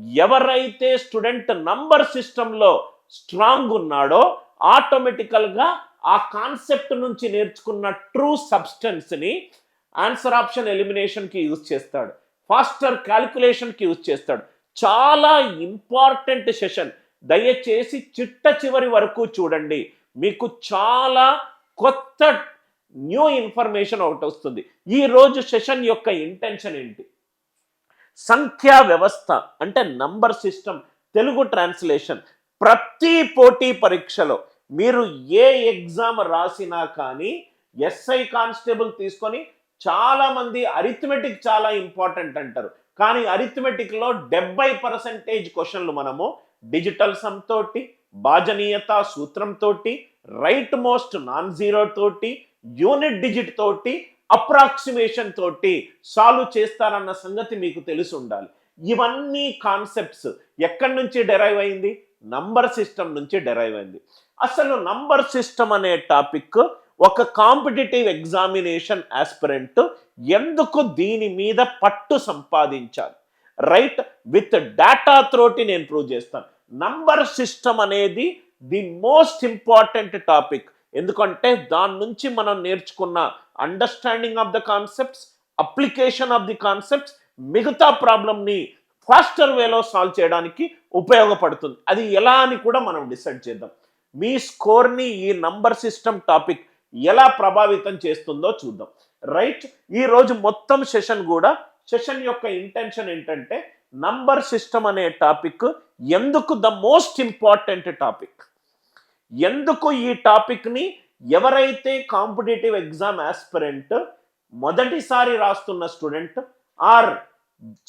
ఎవరైతే student number సిస్టంలో strong ఉన్నాడో ఆటోమేటికల్గా ఆ కాన్సెప్ట్ నుంచి నేర్చుకున్న ట్రూ సబ్స్టెన్స్ని ఆన్సర్ ఆప్షన్ ఎలిమినేషన్కి యూజ్ చేస్తాడు. ఫాస్టర్ క్యాలిక్యులేషన్కి యూజ్ చేస్తాడు. చాలా ఇంపార్టెంట్ సెషన్. దయచేసి చిట్ట చివరి వరకు చూడండి. మీకు చాలా కొత్త న్యూ ఇన్ఫర్మేషన్ ఒకటి వస్తుంది. ఈరోజు సెషన్ యొక్క ఇంటెన్షన్ ఏంటి? సంఖ్యా వ్యవస్థ అంటే నంబర్ సిస్టమ్ తెలుగు ట్రాన్స్లేషన్. ప్రతి పోటీ పరీక్షలో మీరు ఏ ఎగ్జామ్ రాసినా కానీ ఎస్ఐ కానిస్టేబుల్ తీసుకొని చాలామంది అరిథమెటిక్ చాలా ఇంపార్టెంట్ అంటారు. కానీ అరిథమెటిక్లో డెబ్బై పర్సెంటేజ్ క్వశ్చన్లు మనము డిజిటల్ సమ్ తోటి భాజనీయత సూత్రం తోటి రైట్ మోస్ట్ నాన్ జీరో తోటి యూనిట్ డిజిట్ తోటి అప్రాక్సిమేషన్ తోటి సాల్వ్ చేస్తారన్న సంగతి మీకు తెలిసి ఉండాలి. ఇవన్నీ కాన్సెప్ట్స్ ఎక్కడి నుంచి డెరైవ్ అయింది? నంబర్ సిస్టమ్ నుంచి డెరైవ్ అయింది. అసలు నంబర్ సిస్టమ్ అనే టాపిక్ ఒక కాంపిటేటివ్ ఎగ్జామినేషన్ ఆస్పిరెంట్ ఎందుకు దీని మీద పట్టు సంపాదించాలి? రైట్? విత్ డేటా త్రోటి నేను ప్రూవ్ చేస్తాను. నంబర్ సిస్టమ్ అనేది ది మోస్ట్ ఇంపార్టెంట్ టాపిక్. ఎందుకంటే దాని నుంచి మనం నేర్చుకున్న understanding of the concepts application of the concepts మిగతా ప్రాబ్లమ్ని ఫాస్టర్ వేలో సాల్వ్ చేయడానికి ఉపయోగపడుతుంది. అది ఎలా అని కూడా మనం డిసైడ్ చేద్దాం. మీ స్కోర్ని ఈ నంబర్ సిస్టమ్ టాపిక్ ఎలా ప్రభావితం చేస్తుందో చూద్దాం. రైట్ ఈ రోజు మొత్తం సెషన్ కూడా సెషన్ యొక్క ఇంటెన్షన్ ఏంటంటే నంబర్ సిస్టమ్ అనే టాపిక్ ఎందుకు ద మోస్ట్ ఇంపార్టెంట్ టాపిక్ ఎందుకు ఈ టాపిక్ని ఎవరైతే కాంపిటేటివ్ ఎగ్జామ్ ఆస్పిరెంట్ మొదటిసారి రాస్తున్న స్టూడెంట్ ఆర్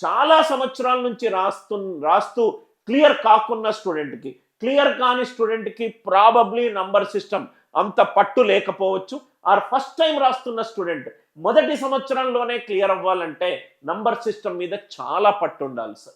చాలా సంవత్సరాల నుంచి రాస్తు రాస్తూ క్లియర్ కాకున్న స్టూడెంట్కి క్లియర్ కాని స్టూడెంట్కి ప్రాబబ్లీ నంబర్ సిస్టమ్ అంత పట్టు లేకపోవచ్చు. ఆర్ ఫస్ట్ టైం రాస్తున్న స్టూడెంట్ మొదటి సంవత్సరంలోనే క్లియర్ అవ్వాలంటే నంబర్ సిస్టమ్ మీద చాలా పట్టు ఉండాలి సార్